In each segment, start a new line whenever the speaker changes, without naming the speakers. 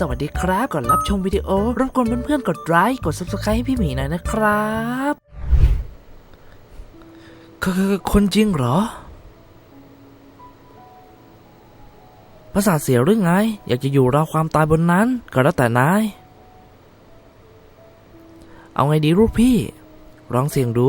สวัสดีครับก่อนรับชมวิดีโอรบกวนเพื่อนๆกดไลค์กด subscribe ให้พี่หมีหน่อยนะครับคือคนจริงเหรอประสาเสียหรือไง อยากจะอยู่รอความตายบนนั้น ก็แล้วแต่นาย เอาไงดีลูกพี่ ลองเสี่ยงดู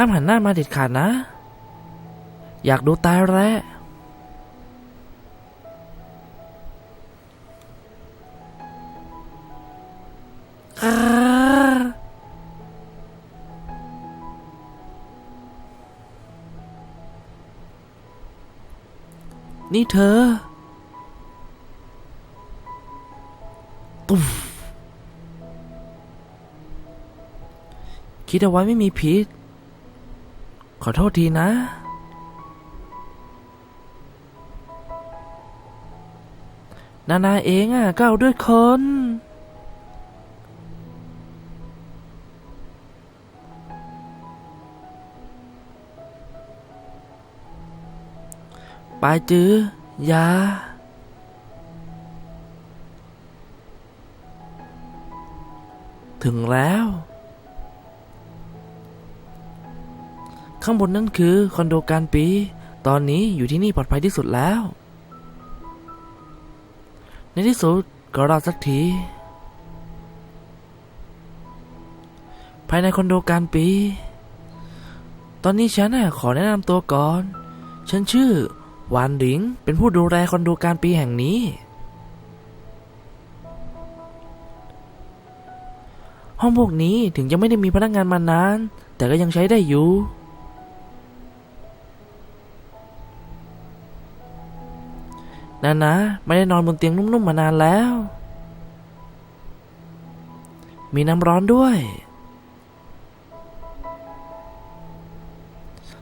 ห้ามหันหน้ามาเด็ดขาดนะ อยากดูตายแล้วนี่เธอตุ๊บคิดเอาไว้ไม่มีพิษ อโทษทีนะ นานาเองอะก็เอาด้วยคนปายจื้อยาถึงแล้ว ข้างบนนั่นคือคอนโดการปี ตอนนี้อยู่ที่นี่ปลอดภัยที่สุดแล้ว ในที่สุดก็รอดสักที ภายในคอนโดการปี ตอนนี้ฉันน่ะขอแนะนำตัวก่อน ฉันชื่อหวานหลิง เป็นผู้ดูแลคอนโดการปีแห่งนี้ ห้องพวกนี้ถึงจะไม่ได้มีพนักงานมานาน แต่ก็ยังใช้ได้อยู่ นานะ ไม่ได้นอนบนเตียงนุ่มๆมานานแล้ว มีน้ำร้อนด้วย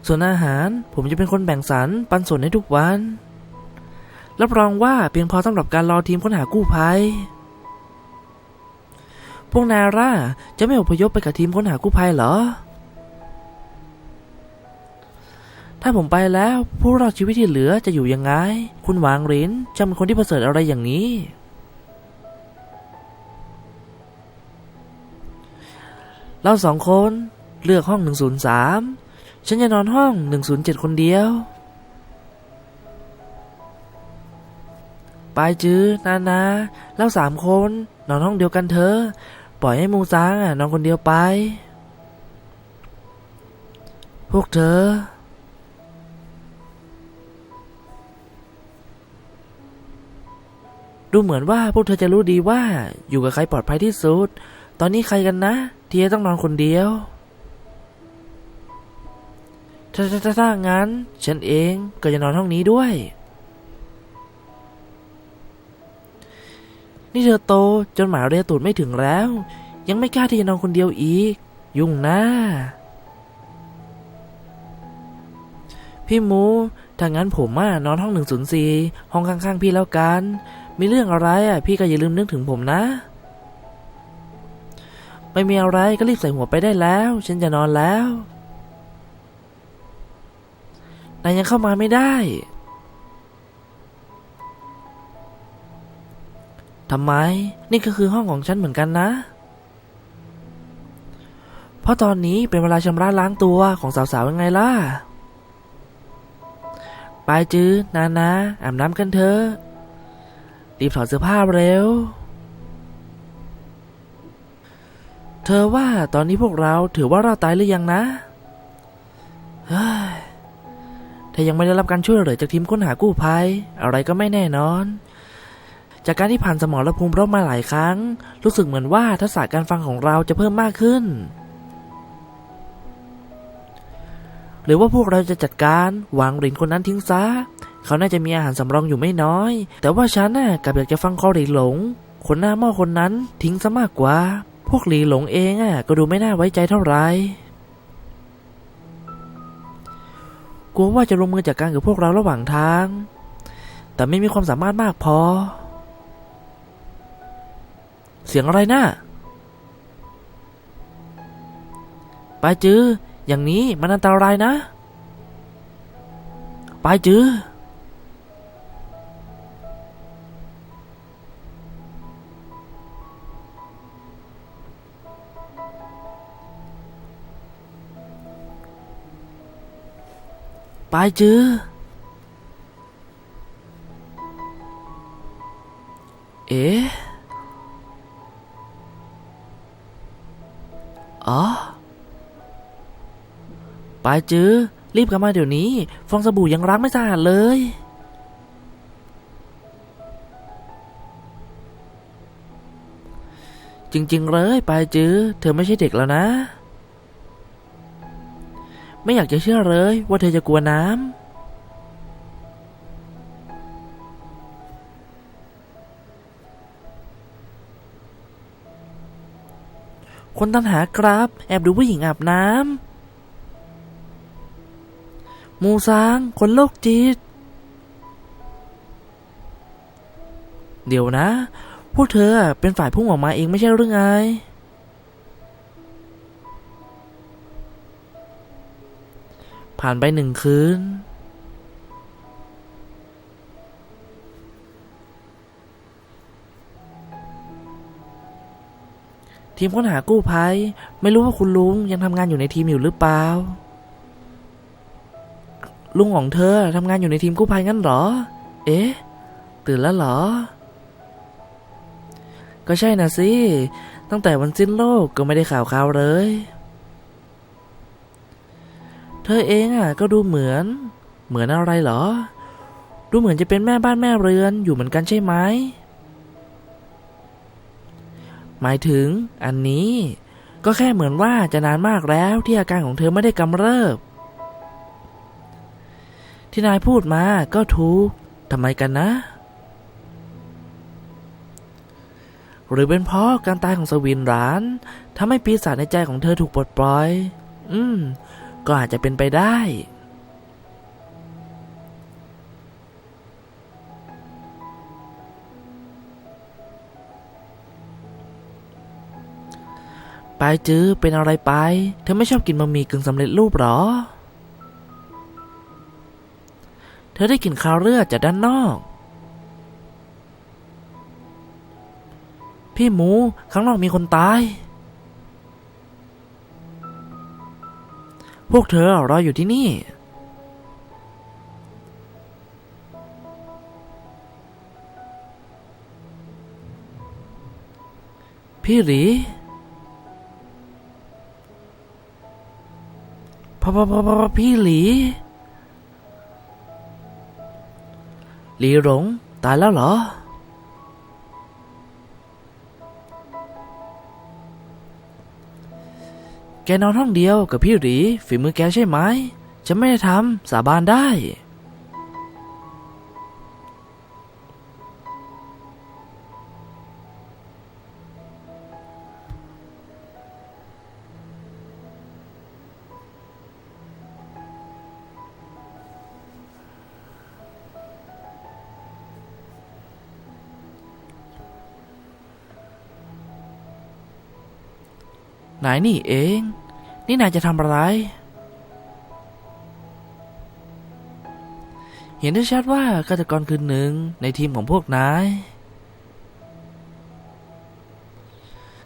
ส่วนอาหารผมจะเป็นคนแบ่งสรรปันส่วนให้ทุกวัน รับรองว่าเพียงพอสำหรับการรอทีมค้นหากู้ภัย พวกนาร่าจะไม่อพยพไปกับทีมค้นหากู้ภัยเหรอ ถ้าผมไปแล้วผู้รอดชีวิตที่เหลือจะอยู่ยังไง คุณหวางหรินจะเป็นคนที่ประเสริฐอะไรอย่างนี้ เราสองคนเลือกห้อง 103 ฉันจะนอนห้อง 107 คนเดียว ไปจื้อนานาเราสามคนนอนห้องเดียวกันเถอะปล่อยให้มูซางอะนอนคนเดียวไป พวกเธอ ดูเหมือนว่าพวกเธอจะรู้ดีว่าอยู่กับใครปลอดภัยที่สุด ตอนนี้ใครกันนะ ที่จะต้องนอนคนเดียว ถ้าถ้าถ้าถ้างั้น ฉันเองก็จะนอนห้องนี้ด้วย นี่เธอโตจนหมาเรียตูดไม่ถึงแล้ว ยังไม่กล้าที่จะนอนคนเดียวอีก ยุ่งนะพี่มูถ้างั้นผมอะนอนห้อง104ห้องข้างๆพี่แล้วกัน มีเรื่องอะไรอะ พี่ก็อย่าลืมนึกถึงผมนะ ไม่มีอะไรก็รีบใส่หัวไปได้แล้ว ฉันจะนอนแล้วนายยังเข้ามาไม่ได้ทำไม นี่ก็คือห้องของฉันเหมือนกันนะ เพราะตอนนี้เป็นเวลาชำระล้างตัวของสาวๆยังไงล่ะ ไปจื้อนานาอาบน้ำกันเถอะ รีบถอดเสื้อผ้าเร็ว เธอว่าตอนนี้พวกเราถือว่าเราตายหรือยังนะเฮ้ยถ้ายังไม่ได้รับการช่วยเหลือจากทีมค้นหากู้ภัย อะไรก็ไม่แน่นอน จากการที่ผ่านสมรภูมิรบมาหลายครั้ง รู้สึกเหมือนว่าทักษะการฟังของเราจะเพิ่มมากขึ้น หรือว่าพวกเราจะจัดการวางหลินคนนั้นทิ้งซะ เขาน่าจะมีอาหารสำรองอยู่ไม่น้อย แต่ว่าฉันน่ะกลับอยากจะฟังคอหลีหลง คนหน้าหม้อคนนั้นทิ้งซะมากกว่า พวกหลีหลงเองอะก็ดูไม่น่าไว้ใจเท่าไหร่กลัวว่าจะลงมือจัดการกับพวกเราระหว่างทาง แต่ไม่มีความสามารถมากพอ เสียงอะไรนะ่ะปาจื้ออย่างนี้มันอันตรายนะปาจื้อ ไปจื้อ เอ๊ะอ๋อ ไปจื้อ รีบกลับมาเดี๋ยวนี้ ฟองสบู่ยังล้างไม่สะอาดเลย จริง ๆ เลย ไปจื้อ เธอไม่ใช่เด็กแล้วนะ ไม่อยากจะเชื่อเลยว่าเธอจะกลัวน้ำ คนตันหาครับแอบดูผู้หญิงอาบน้ำ มูซาง คนโรคจิต เดี๋ยวนะ พวกเธอเป็นฝ่ายพุ่งออกมาเองไม่ใช่หรือไง ผ่านไปหนึ่งคืน ทีมค้นหากู้ภัย ไม่รู้ว่าคุณลุงยังทำงานอยู่ในทีมอยู่หรือเปล่า ลุงของเธอทำงานอยู่ในทีมกู้ภัยงั้นเหรอ เอ๊ะ ตื่นแล้วเหรอ ก็ใช่นะสิ ตั้งแต่วันสิ้นโลกก็ไม่ได้ข่าวข่าวเลย เธอเองอะก็ดูเหมือน เหมือนอะไรเหรอ ดูเหมือนจะเป็นแม่บ้านแม่เรือนอยู่เหมือนกันใช่ไหมหมายถึงอันนี้ก็แค่เหมือนว่าจะนานมากแล้วที่อาการของเธอไม่ได้กำเริบ ที่นายพูดมาก็ถูกทำไมกันนะ หรือเป็นเพราะการตายของสวินร้านทำให้ปีศาจในใจของเธอถูกปลดปล่อย อืม ก็อาจจะเป็นไปได้ปายจื้อเป็นอะไรไป เธอไม่ชอบกินบะหมี่กึ่งสำเร็จรูปหรอ เธอได้กลิ่นคาวเลือดจากด้านนอก พี่หมูข้างนอกมีคนตาย พวกเธอรออยู่ที่นี่ พี่หลีพอพอพอพอพี่หลี หลีหลง ตายแล้วเหรอ แกนอนห้องเดียวกับพี่หรีฝีมือแกใช่ไหมฉันไม่ได้ทำสาบานได้ ไหนนี่เอง นี่นายจะทำอะไร เห็นได้ชัดว่าฆาตกรคือหนึ่งในทีมของพวกนาย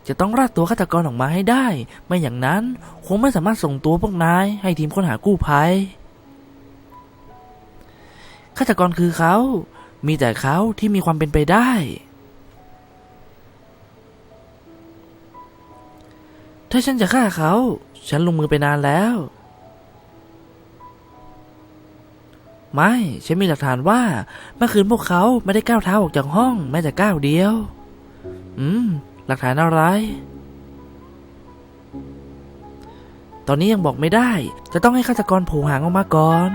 จะต้องรากตัวฆาตกรออกมาให้ได้ ไม่อย่างนั้นคงไม่สามารถส่งตัวพวกนาย ให้ทีมค้นหากู้ภัยฆาตกรคือเขา มีแต่เขาที่มีความเป็นไปได้ ถ้าฉันจะฆ่าเขา ฉันลงมือไปนานแล้ว ไม่ ฉันมีหลักฐานว่าเมื่อคืนพวกเขาไม่ได้ก้าวเท้าออกจากห้องแม้แต่ก้าวเดียว อืม หลักฐานอะไร ตอนนี้ยังบอกไม่ได้ จะต้องให้ฆาตกรผล่หางออกมาก่อน